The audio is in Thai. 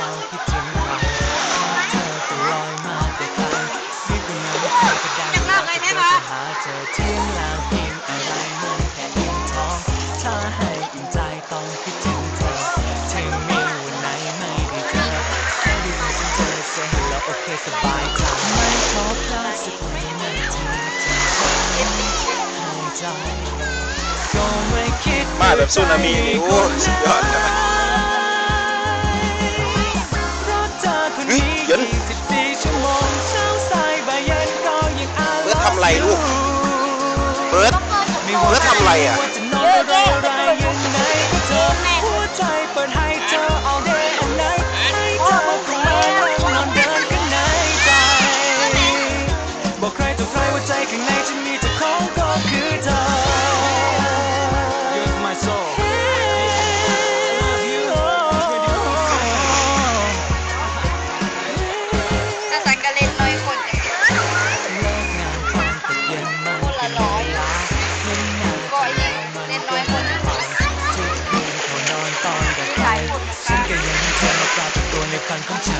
ฝ้าคิดถึงเราเธอก็ลอยมาแต่ไกลนี่กูนั้นเจอก็ดังแล้จะหาเจอเที่ยงแล้วกินอะไรเมันแค่อิ่มท้องถ้าให้อิ่มใจต้องคิดถึงเธอถึงมีวันไหนไม่ได้เจอดูฉันเจอเสียงแล้วโอเคสบายใจไม่ขอพลาดสักวินาทีที่เธอหายใจก็ไม่คิดมาแบบสุนามิโอ้สุดยอด ลูกเบิร์ดมีเบิร์ดทำอะไรอะ 反攻墙。